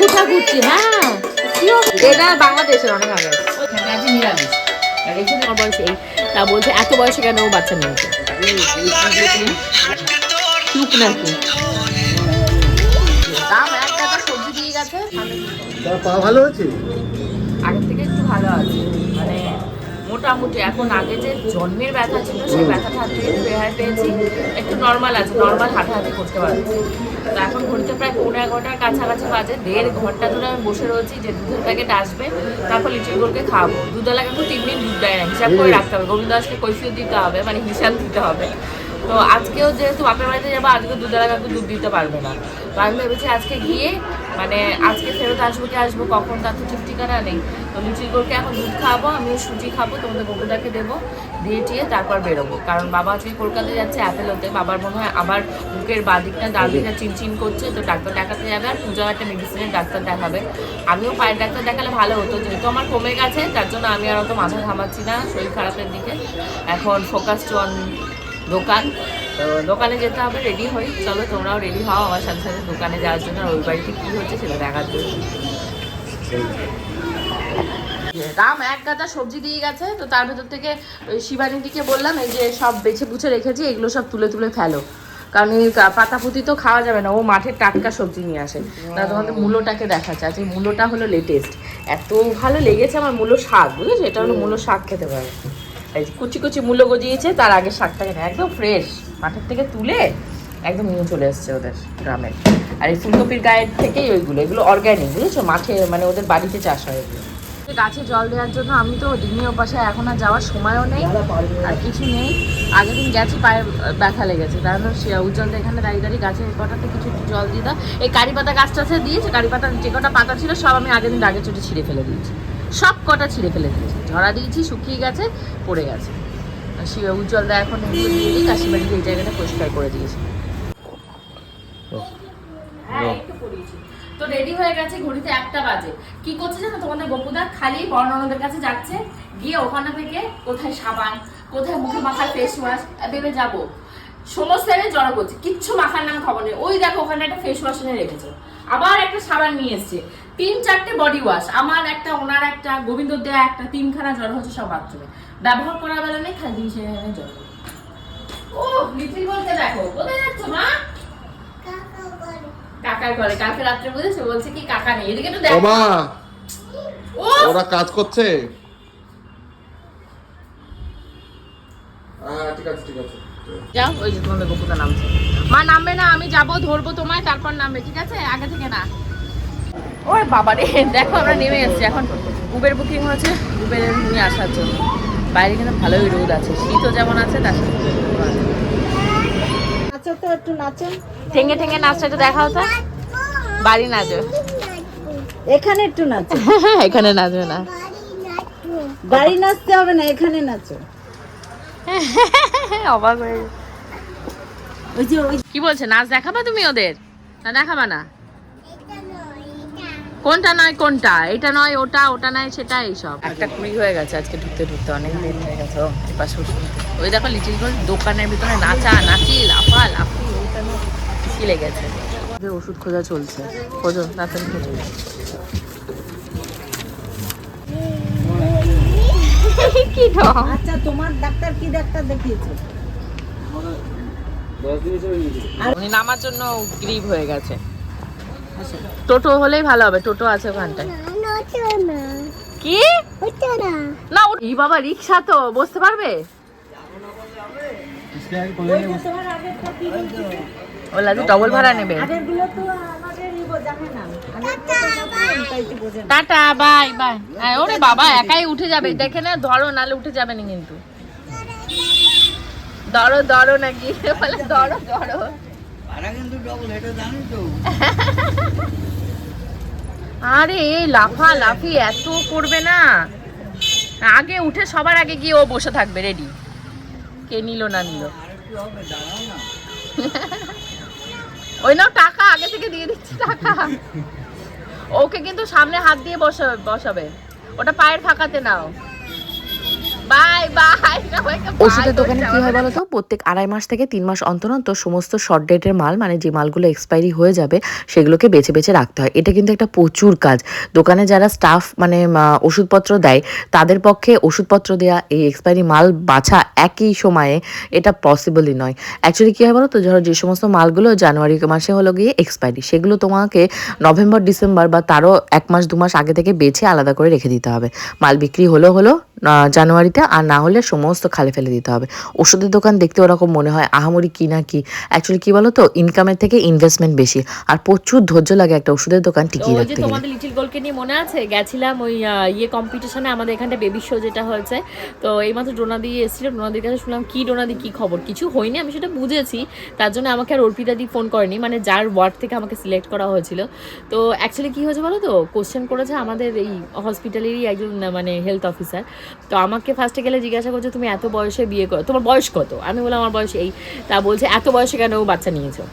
গুটা ঘুরছি হ্যাঁ এটা বাংলাদেশের অনেক আগে। আছে বয়স তা বলছে এত বয়সে কেন ও বাচ্চা নিয়েছে চুপ নাকি? দাম এক টাকা সবজি দিয়ে গেছে তার পা ভালো হয়েছে আগের থেকে একটু ভালো আছে। মোটামুটি এখন আগে যে জন্মের ব্যথা ছিল, সেই ব্যথাটা হাত থেকে একটু রেহাই পেয়েছি। একটু নর্মাল আছে নর্মাল হাঁটাহাঁটি করতে পারছি তো এখন ঘড়িতে প্রায় পৌনে এগারোটার কাছাকাছি বাজে, দেড় ঘণ্টা ধরে আমি বসে রয়েছি যে দুধের প্যাকেট আসবে, তারপর লিচুর গোলকে খাব। দুধওয়ালা কিন্তু তিন দিন দুধ দেয় না, হিসাব করে রাখতে হবে। গোবিন্দ দাসকে কৈফিয়ত দিতে হবে মানে হিসাব দিতে হবে। তো আজকেও যেহেতু বাপের বাড়িতে যাব, আজকে দুধওয়ালা কাকু দুধ দিতে পারবে না। তো আমি ভেবেছি আজকে গিয়ে মানে আজকে ফেরত আসব কি আসব কখন তার তো ঠিক ঠিকানা নেই। তো লুচির গোলকে এখন দুধ খাব আমিও সুজি খাব তোমাদের বকুদাকে দেবো দিয়ে টিয়ে তারপর বেরোবো। কারণ বাবা আজকে কলকাতায় যাচ্ছে অ্যাপেলোতে বাবার মনে হয় আবার বুকের বাঁ দিকটা ডান দিকটা চিনচিন করছে তো ডাক্তার দেখাতে যাবে আর পূজা একটা মেডিসিনের ডাক্তার দেখাবে। আমিও পায়ের ডাক্তার দেখালে ভালো হতো যেহেতু আমার কমে গেছে তার জন্য আমি আর অত মাথা ঘামাচ্ছি না শরীর খারাপের দিকে। এখন ফোকাস টু অন দোকান। তো দোকানে যেতে হবে রেডি হই। চলো, তোমরাও রেডি হও। আমার সাথে সাথে দোকানে যাওয়ার জন্য ওই বাড়িতে কী হচ্ছে সেটা দেখার জন্য। রাম এক গাদা সবজি দিয়ে গেছে, তো তার ভেতর থেকে শিবানীদিকে বললাম, এই যে সব বেছে বুছে রেখেছি, এগুলো সব তুলে তুলে ফেলো। কারণ এই পাতাপুতি তো খাওয়া যাবে না, ও মাঠের টাটকা সবজি নিয়ে আসে। তা তোমাদের মূলোটাকে দেখাচ্ছে। আজকে মূলোটা হলো লেটেস্ট এত ভালো লেগেছে আমার মূলো শাক, বুঝেছ? এটা হলো মূলো শাক খেতে পারে। এই যে কুচি কুচি মূল্য গজিয়েছে, তার আগে শাকটাকে না, একদম ফ্রেশ মাঠের থেকে তুলে একদম নিয়ে চলে এসছে ওদের গ্রামে। আর এই ফুলকপির গায়ের থেকেই ওইগুলো, এগুলো অর্গ্যানিক বুঝেছ? মাঠে মানে ওদের বাড়িতে চাষ হয় এগুলো। গাছে জল দেওয়ার জন্য আমি তো ডিঙি ওপাশে এখন আর যাওয়ার সময়ও নেই, আর কিছু নেই। আগের দিন গেছি পায়ে ব্যথা লেগেছে তাহলে সে উজ্জ্বল এখানে দাঁড়িয়ে দাঁড়িয়ে গাছের কটাতে কিছু একটু জল দিয়ে দাও। এই কারি পাতা গাছটা আছে, দিয়েছে, কারি পাতা যে কটা পাতা ছিল, সব আমি আগের দিন আগে চোটে ছিঁড়ে ফেলে দিয়েছি। সব কটা ছিঁড়ে ফেলে দিয়েছি। ঝরা দিয়েছি শুকিয়ে গেছে পড়ে গেছে। আর সে উজ্জ্বল দা এখন এগুলো কাশিবাড়িতে এই জায়গাটা পরিষ্কার করে দিয়েছে। হ্যাঁ তো রেডি হয়ে গেছে ঘড়িতে একটা বাজে। কি করছে জানো তোমাদের বপুদা খালি বর্ণনদের কাছে যাচ্ছে। গিয়ে ওখানে থেকে কোথায় সাবান কোথায় মুখে মাখার ফেস ওয়াশ ভেবে যাব। সমস্ত জায়গায় জড়ো করছে কিচ্ছু মাখার নাম খবর নেই। ওই দেখো ওখানে একটা ফেস ওয়াশ এনে রেখেছে। আবার একটা সাবান নিয়ে এসছে। তিন চারটে বডি ওয়াশ আমার একটা ওনার একটা গোবিন্দ দেয়া একটা তিনখানা জ্বর হচ্ছে সব বাথরুমে ব্যবহার করার বেলা নেই খালি এনে জড়ো ও লিটল বলতে দেখো কোথায় যাচ্ছ মা? কাকার ঘরে। কালকে রাত্রে বুঝেছ বলছে কি কাকা নেই। এদিকে একটু দেখো। ওমা ও ওরা কাজ করছে? ঠিক আছে ঠিক আছে। যাও ওই যে তোমাদের বকুতা নামছে। মা নামবে না আমি যাব ধরবো তোমায় তারপর নামবে ঠিক আছে? আগে থেকে না। ওরে বাবা রে দেখো আমরা নেমে এসেছি। এখন উবের বুকিং হয়েছে উবের নিয়ে আসার জন্য। বাইরে কিন্তু ভালোই রোদ আছে শীতও যেমন আছে তার নাচো তো একটু ঠেঙ্গে ঠেঙ্গে নাচটা একটু দেখা হতো। বাড়ি নাচো। এখানে একটু নাচো। এখানে নাচবে না। বাড়ি নাচতে হবে না এখানে নাচো। অবাক হয়ে। ওই যে ওই কি বলছে নাচ দেখাবা তুমি ওদের? না দেখাবা না? কোনটা নয় কোনটা? এটা নয় ওটা ওটা নয় সেটা এইসব একটা কুড়ি হয়ে গেছে আজকে ঢুকতে ঢুকতে অনেক দিন হয়ে গেছে ওই দেখো লিচিল গোল দোকানের ভিতরে নাচা নাচি লাফা লাফি ওইটা নিয়ে কি লেগেছে। ওষুধ খোঁজা চলছে। খোঁজো তাড়াতাড়ি খোঁজো। কি আচ্ছা তোমার ডাক্তার কি ডাক্তার দেখিয়েছে? উনি নামার জন্য গ্রিভ হয়ে গেছে। টোটো হলেই ভালো হবে, টোটো আছে ওখানটায়। কি? না এই বাবা, রিক্সা তো, বসতে পারবে? ওলা ডবল ভাড়া নেবে। Tata, bye bye. হ্যাঁ ওরে বাবা, একাই উঠে যাবে। দেখে না, ধরো নালে উঠে যাবে না কিন্তু। ধরো ধরো নাকি। বলে, ধরো ধরো। আরে এই লাফা লাফি এত করবে না। আগে উঠে সবার আগে গিয়ে ও বসে থাকবে রেডি কে নিল না নিল? ওই নাও টাকা আগে থেকে দিয়ে দিচ্ছি টাকা। ওকে কিন্তু সামনে হাত দিয়ে বসাবে বসাবে। ওটা পায়ের ফাঁকাতে নাও। বাই বাই ওষুধের দোকানে কি হয় বলতো? প্রত্যেক আড়াই মাস থেকে তিন মাস অন্তর অন্তর সমস্ত শর্ট ডেটের মাল মানে যে মালগুলো এক্সপায়ারি হয়ে যাবে সেগুলোকে বেছে বেছে রাখতে হয়। এটা কিন্তু একটা প্রচুর কাজ। দোকানে যারা স্টাফ মানে ওষুধপত্র দেয় তাদের পক্ষে ওষুধপত্র দেওয়া এই এক্সপায়ারি মাল বাছা একই সময়ে এটা পসিবলই নয়। অ্যাকচুয়ালি কী হয় বলো তো ধরো যে সমস্ত মালগুলো জানুয়ারি মাসে হলো গিয়ে এক্সপায়ারি সেগুলো তোমাকে নভেম্বর ডিসেম্বর বা তারও এক মাস দু মাস আগে থেকে বেছে আলাদা করে রেখে দিতে হবে। মাল বিক্রি হলো হলো জানুয়ারিতে আর না হলে সমস্ত খালে ফেলে দিতে হবে। ওষুধের দোকান দেখতে ওরকম মনে হয় আহামরি কি না কি। অ্যাকচুয়ালি কি বলো তো ইনকামের থেকে ইনভেস্টমেন্ট বেশি। আর প্রচুর ধৈর্য লাগে একটা ওষুধের দোকান টিকিয়ে রাখতে তোমাদের লিটিল গোলকে নিয়ে মনে আছে? গেছিলাম ওই ইয়ে কম্পিটিশনে আমাদের এখানটা বেবি শো যেটা হয়েছে। তো এইমাত্র ডোনাদি এসেছিল। ডোনাদির কাছে শুনলাম কি ডোনাদি কি খবর? কিছু হয়নি আমি সেটা বুঝেছি। তার জন্য আমাকে আর অর্পিতা দি ফোন করেনি। মানে যার ওয়ার্ড থেকে আমাকে সিলেক্ট করা হয়েছিল। তো অ্যাকচুয়ালি কি হয়েছে বলো তো কোশ্চেন করেছে আমাদের এই হসপিটালেরই একজন মানে হেলথ অফিসার তো আমাকে ফার্স্টে গেলে জিজ্ঞাসা করছে, তুমি এত বয়সে বিয়ে করো তোমার বয়স কত? আমি বললাম, আমার বয়স এই। তা বলছে, এত বয়সে কেন বাচ্চা নিয়েছো?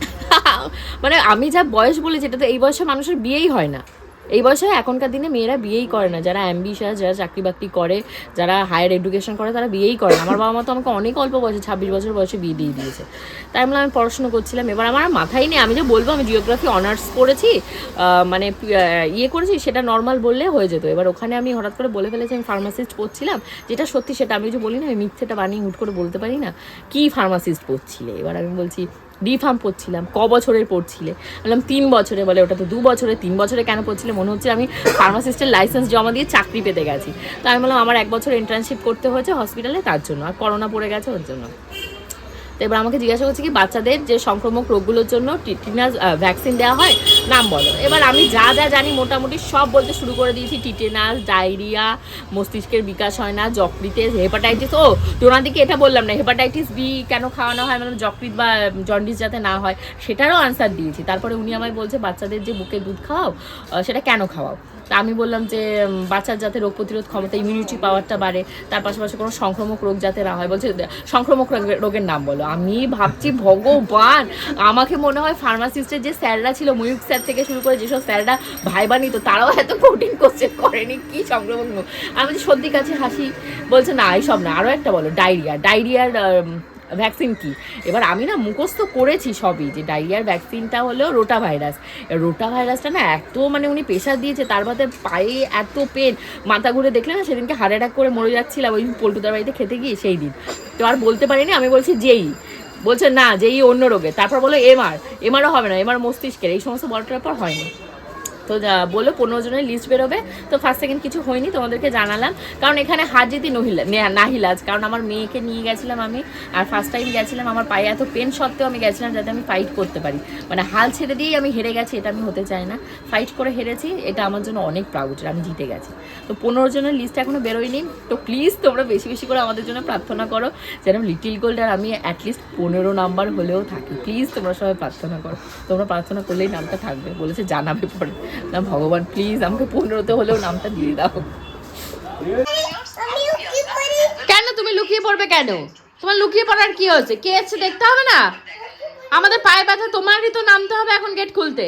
মানে আমি যা বয়স বলেছি, এটা তো এই বয়সে মানুষের বিয়েই হয় না। এই বয়সে এখনকার দিনে মেয়েরা বিয়েই করে না। যারা অ্যাম্বিশাস যারা চাকরি বাকরি করে যারা হায়ার এডুকেশন করে তারা বিয়েই করে না। আমার বাবা মা তো আমাকে অনেক অল্প বয়সে ছাব্বিশ বছর বয়সে বিয়ে দিয়ে দিয়েছে। তাই বললাম, আমি পড়াশোনা করছিলাম। এবার আমার মাথায় নেই আমি যে বলব আমি জিওগ্রাফি অনার্স করেছি মানে ইয়ে করেছি সেটা নর্মাল বললে হয়ে যেত। এবার ওখানে আমি হঠাৎ করে বলে ফেলেছি আমি ফার্মাসিস্ট পড়ছিলাম যেটা সত্যি সেটা আমি যে বলি না আমি মিথ্যেটা বানিয়ে হুট করে বলতে পারি না কি ফার্মাসিস্ট পড়ছিলে এবার আমি বলছি ডি ফার্ম পড়ছিলাম, ক বছরের পড়ছিলে? বললাম, তিন বছরে বলে, ওটা তো দু বছরে, তিন বছরে কেন পড়ছিলে? মনে হচ্ছে আমি ফার্মাসিস্টের লাইসেন্স জমা দিয়ে চাকরি পেতে গেছি। তো আমি বললাম, আমার এক বছর ইন্টার্নশিপ করতে হয়েছে হসপিটালে তার জন্য। আর করোনা পড়ে গেছে, ওর জন্য। তো এবার আমাকে জিজ্ঞাসা করছে কি বাচ্চাদের যে সংক্রমক রোগগুলোর জন্য টিটেনাস ভ্যাকসিন দেওয়া হয়? নাম বলো। এবার আমি যা যা জানি মোটামুটি সব বলতে শুরু করে দিয়েছি, টিটেনাস, ডায়রিয়া, মস্তিষ্কের বিকাশ হয় না যকৃতে হেপাটাইটিস ও টোনাদিকে এটা বললাম না হেপাটাইটিস বি কেন খাওয়ানো হয়? মানে যকৃত বা জন্ডিস যাতে না হয়, সেটারও আনসার দিয়েছি। তারপরে উনি আমায় বলছে, বাচ্চাদের যে বুকে দুধ খাওয়াও সেটা কেন খাওয়াও? তা আমি বললাম যে বাচ্চার যাতে রোগ প্রতিরোধ ক্ষমতা ইমিউনিটি পাওয়ারটা বাড়ে, তার পাশাপাশি কোনো সংক্রমক রোগ যাতে না হয়, বলছে, সংক্রমক রোগের নাম বলো। আমি ভাবছি ভগবান, আমাকে মনে হয় ফার্মাসিস্টের যে স্যাররা ছিল ময়ূক স্যার থেকে শুরু করে যেসব স্যাররা ভাই বানিত তারাও এত কঠিন কোশ্চেন করেনি, কি সংক্রমক আমি সর্দি কাছে হাসি, বলছে, না, এইসব না আরও একটা বলো ডায়রিয়া ডায়রিয়ার ভ্যাকসিন কি? এবার আমি না মুখস্থ করেছি সবই যে ডায়রিয়ার ভ্যাকসিনটা হলো রোটা ভাইরাস। রোটা ভাইরাসটা না এত মানে উনি প্রেশার দিয়েছে, তার বাদে পায়ে এত পেন মাথা ঘুরে দেখলে না সেদিনকে হার্ট অ্যাটাক করে মরে যাচ্ছিলাম ওই পল্টুদার বাড়িতে খেতে গিয়ে সেই দিন। তো আর বলতে পারিনি, আমি বলছি যেই। বলছে না, যেই অন্য রোগে। তারপর বলো এমআর এমআরও হবে না এমআর মস্তিষ্কের, এই সমস্ত বড় পর হয়নি। তো বলল পনেরো জনের লিস্ট বেরোবে। তো ফার্স্ট সেকেন্ড কিছু হয়নি, তোমাদেরকে জানালাম। কারণ এখানে হার জিতি নহিলা নাহিলাজ। কারণ আমার মেয়েকে নিয়ে গেছিলাম আমি, আর ফার্স্ট টাইম গেছিলাম, আমার পায়ে এত পেন সত্ত্বেও আমি গেছিলাম যাতে আমি ফাইট করতে পারি। মানে হাল ছেড়ে দিয়েই আমি হেরে গেছি, এটা আমি হতে চাই না। ফাইট করে হেরেছি, এটা আমার জন্য অনেক প্রাউডের আমি জিতে গেছি। তো পনেরো জনের লিস্ট এখনও বেরোয়নি। তো প্লিজ তোমরা বেশি বেশি করে আমাদের জন্য প্রার্থনা করো, যেন লিটিল গোল্ড আর আমি অ্যাটলিস্ট পনেরো নাম্বার হলেও থাকি। প্লিজ তোমরা সবাই প্রার্থনা করো। তোমরা প্রার্থনা করলেই নামটা থাকবে, বলেছে জানাবে পরে। না ভগবান প্লিজ আমাকে পনেরোতে হলেও নামটা দিয়ে দাও। কেন তুমি লুকিয়ে পড়বে কেন? তোমার লুকিয়ে পড়ার কি হচ্ছে কে এসছে দেখতে হবে না? আমাদের পায়ে ব্যথা তোমারই তো নামতে হবে এখন গেট খুলতে।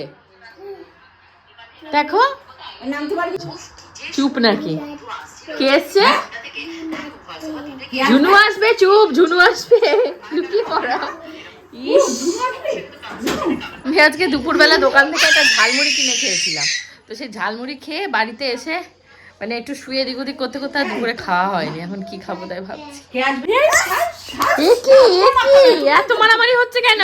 দেখো। চুপ নাকি? কে এসছে? ঝুনু আসবে চুপ ঝুনু আসবে। লুকিয়ে পড়া। ইস আমি আজকে দুপুরবেলা দোকান থেকে একটা ঝালমুড়ি কিনে খেয়েছিলাম। তো সেই ঝালমুড়ি খেয়ে বাড়িতে এসে মানে একটু শুয়ে দিক ওদিক করতে করতে আর দুপুরে খাওয়া হয়নি। এখন কি খাব তাই ভাবছি। এ কি এ কি? এত মারামারি হচ্ছে কেন?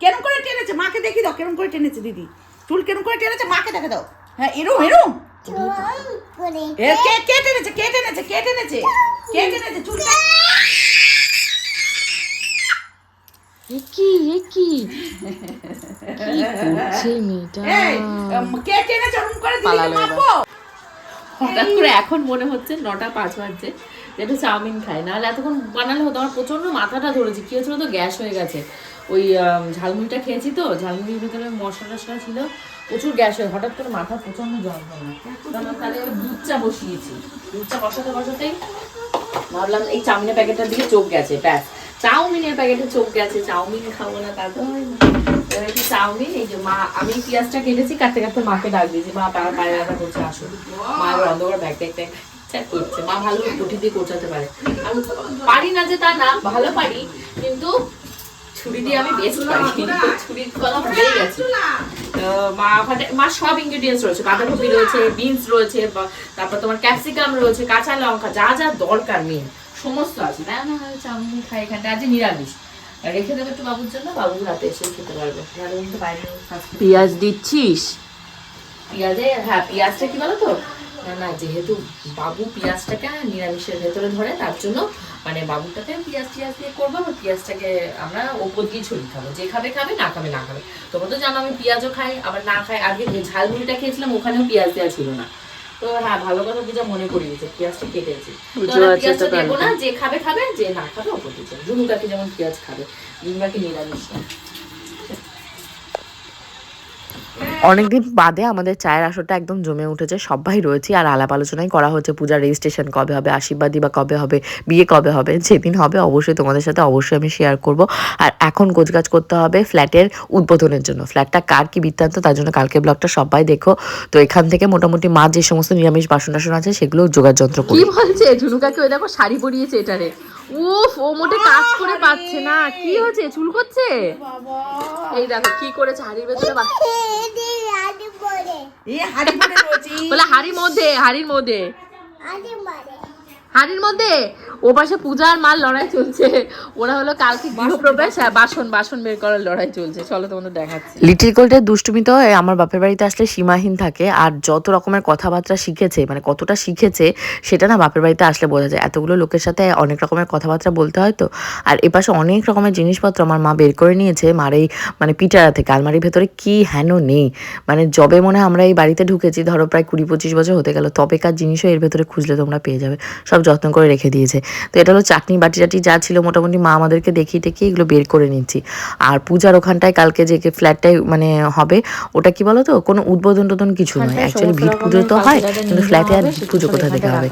কেরম করে টেনেছে? মাকে দেখি দাও কেরম করে টেনেছে দিদি? চুল কেরম করে টেনেছে? মাকে দেখে দাও। হ্যাঁ এরম এরম। কে কে টেনেছে? কে টেনেছে? কে টেনেছে? কে টেনেছে? চুল এ কি এ কি করছে মেয়েটা? এই, কে টেনেছে ওরম করে এবার। মারবো। হঠাৎ করে এখন মনে হচ্ছে নটা পাঁচ বাজছে যে একটু চাউমিন খাই নাহলে এতক্ষণ বানালে হতো আমার প্রচণ্ড মাথাটা ধরেছে। কি হয়েছিল তো গ্যাস হয়ে গেছে। ওই ঝালমুড়িটা খেয়েছি তো ঝালমুড়ির ভিতরে মশলা টশলা ছিল প্রচুর গ্যাস হয়ে হঠাৎ করে মাথা প্রচণ্ড যন্ত্রণা। তখন তাহলে দুধ চা বসিয়েছি। দুধ চা বসাতে বসাতেই ভাবলাম এই চাউমিনের প্যাকেটটার দিকে চোখ গেছে ব্যাস। চাউমিনের প্যাকেটে চোখ গেছে চাউমিন খাব না তা তো। চাউমিন, এই যে মা, আমি পেঁয়াজটা কেটেছি, কাটতে কাটতে মাকে ডাক দিয়েছি, মা পাড়া পায়ে ব্যথা করছে, আসো। মা এবার অন্ধকার ব্যাগ ব্যাগ করছে। মা ভালো বটি দিয়ে কোচাতে পারে। আমি পারি না যে তা না, ভালো পারি, কিন্তু ছুরি দিয়ে আমি বেস্ট পারি। ছুরির কথা ভুলে গেছি। মা মা সব ইনগ্রিডিয়েন্টস রয়েছে। বাঁধাকপি রয়েছে বিনস রয়েছে তারপর তোমার ক্যাপসিকাম রয়েছে, কাঁচা লঙ্কা, যা যা দরকার মেন সমস্ত আছে। তাই না হচ্ছে আমি খাই এখানটা। আজ নিরামিষ। রেখে দেবো একটু বাবুর জন্য বাবু রাতে এসে খেতে পারবে। বাইরে পেঁয়াজ দিচ্ছিস? পেঁয়াজে হ্যাঁ পেঁয়াজটা কি বলো তো না না যেহেতু বাবু পেঁয়াজটাকে নিরামিষের ভেতরে ধরে তার জন্য মানে বাবুটাকে পেঁয়াজ টিয়াজ দিয়ে করব আর পেঁয়াজটাকে আমরা ওপর দিয়ে ছড়িয়ে খাব। যে খাবে খাবে না খাবে না খাবে। তোমরা তো জানো আমি পেঁয়াজও খাই আবার না খাই। আগে যে ঝালমুড়িটা খেয়েছিলাম ওখানেও পেঁয়াজ দেওয়া ছিল না। তো হ্যাঁ ভালো কথা পূজা মনে করিয়েছে পেঁয়াজটা কেটেছি পেঁয়াজটা দেবো না যে খাবে খাবে যে না খাবে ওপর দিচ্ছে। কাকি যেমন পেঁয়াজ খাবে রুনু কাকি নিরামিষ। না অনেকদিন বাদে আমাদের চায়ের আসরটা একদম জমে উঠেছে, সবাই রয়েছে আর আলাপ আলোচনাই করা হচ্ছে পূজার রেজিস্ট্রেশন কবে হবে আশীর্বাদী বা কবে হবে, বিয়ে কবে হবে, যেদিন হবে অবশ্যই তোমাদের সাথে অবশ্যই আমি শেয়ার করব। আর এখন গোছগাছ করতে হবে ফ্ল্যাটের উদ্বোধনের জন্য। ফ্ল্যাটটা কার কি বৃত্তান্ত তার জন্য কালকে ব্লগটা সবাই দেখো। তো এখান থেকে মোটামুটি মা যে সমস্ত নিরামিষ বাসন টাসন আছে সেগুলো জোগাড় যন্ত্র কি করি বলছে? ঝুনুকাকে ওই দেখো শাড়ি পরিয়েছে এটারে উফ ও মোটে কাজ করে পাচ্ছে না। কি হচ্ছে চুল করছে? এই দেখো কি করেছে হাড়ির ভেতরে বলে হাড়ির মধ্যে হাড়ির মধ্যে। হাড়ির মধ্যে ও পাশে পূজার মাল লড়াই চলছে। ওরা হলো কালকে গৃহপ্রবেশ হ্যাঁ বাসন বাসন বের করার লড়াই চলছে। চলো তোমাদের দেখাচ্ছি। লিটিল গোল্ডের দুষ্টুমি তো আমার বাপের বাড়িতে আসলে সীমাহীন থাকে আর যত রকমের কথাবার্তা শিখেছে মানে কতটা শিখেছে সেটা না বাপের বাড়িতে আসলে বোঝা যায়। এতগুলো লোকের সাথে অনেক রকমের কথাবার্তা বলতে হয় তো। আর এপাশে অনেক রকমের জিনিসপত্র আমার মা বের করে নিয়েছে মার এই মানে পিটারা থেকে। আলমারির ভেতরে কি হেন নেই। মানে যবে মনে আমরা এই বাড়িতে ঢুকেছি ধরো প্রায় কুড়ি পঁচিশ বছর হতে গেল তবেকার জিনিসও এর ভেতরে খুঁজলে তোমরা পেয়ে যাবে। সব যত্ন করে রেখে দিয়েছে। তো এটা হলো চাটনি বাটি টাটি যা ছিল মোটামুটি মা আমাদেরকে দেখিয়ে টেকিয়ে এগুলো বের করে নিচ্ছি। আর পূজার ওখানটায় কালকে যে ফ্ল্যাটটাই মানে হবে ওটা কি বলো তো কোনো উদ্বোধন টোধন কিছু নয়। অ্যাকচুয়ালি ভিত পুজো তো হয় কিন্তু ফ্ল্যাটে আর পুজো কোথা থেকে হবে?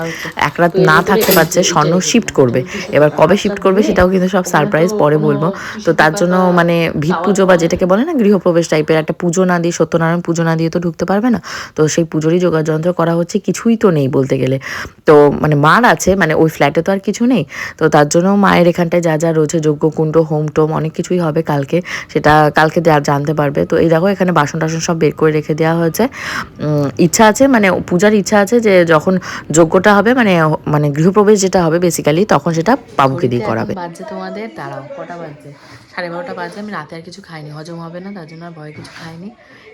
এক রাত না থাকতে পারছে স্বর্ণ শিফট করবে। এবার কবে শিফট করবে সেটাও কিন্তু সব সারপ্রাইজ পরে বলব। তো তার জন্য মানে ভিত পুজো বা যেটাকে বলে না গৃহপ্রবেশ টাইপের একটা পুজো না দিয়ে সত্যনারায়ণ পুজো না দিয়ে তো ঢুকতে পারবে না। তো সেই পুজোরই যোগাযন্ত্র করা হচ্ছে কিছুই তো নেই বলতে গেলে। তো মানে মার আছে মানে ওই ফ্ল্যাটে তো আর কিছু নেই। তো তার জন্য মায়ের এখানটায় যা যা রয়েছে যজ্ঞকুণ্ড হোম টোম অনেক কিছুই হবে কালকে। সেটা কালকে জানতে পারবে। তো এই দেখো এখানে বাসন টাসন সব বের করে রেখে দেওয়া হয়েছে। ইচ্ছা আছে মানে পূজার ইচ্ছা আছে যে যখন যজ্ঞটা হবে মানে মানে গৃহপ্রবেশ যেটা হবে বেসিক্যালি তখন সেটা বাবুকে দিয়ে করাবে। বাজছে তোমাদের দাঁড়াও কটা বাজছে? সাড়ে বারোটা বাজে আমি রাতে আর কিছু খাইনি হজম হবে না তার জন্য আর ভয় কিছু খাইনি।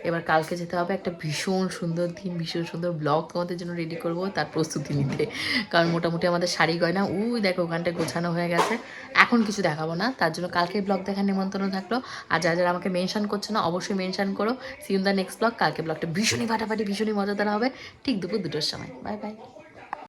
এবার কালকে যেতে হবে একটা ভীষণ সুন্দর দিন ভীষণ সুন্দর ব্লগ তোমাদের জন্য রেডি করব তার প্রস্তুতি নিতে। কারণ মোটামুটি আমাদের শাড়ি গয়না। উই, দেখো ওখানটা গোছানো হয়ে গেছে। এখন কিছু দেখাবো না। তার জন্য কালকে ব্লগ দেখার নিমন্ত্রণ থাকল। আর যারা যারা আমাকে মেনশন করছে না, অবশ্যই মেনশন করো। সিউন দ্য নেক্সট ব্লগ কালকে ব্লগটা ভীষণই ফাটাফাটি, ভীষণই মজাদার হবে। ঠিক দুপুর দুটোর সময়। Bye bye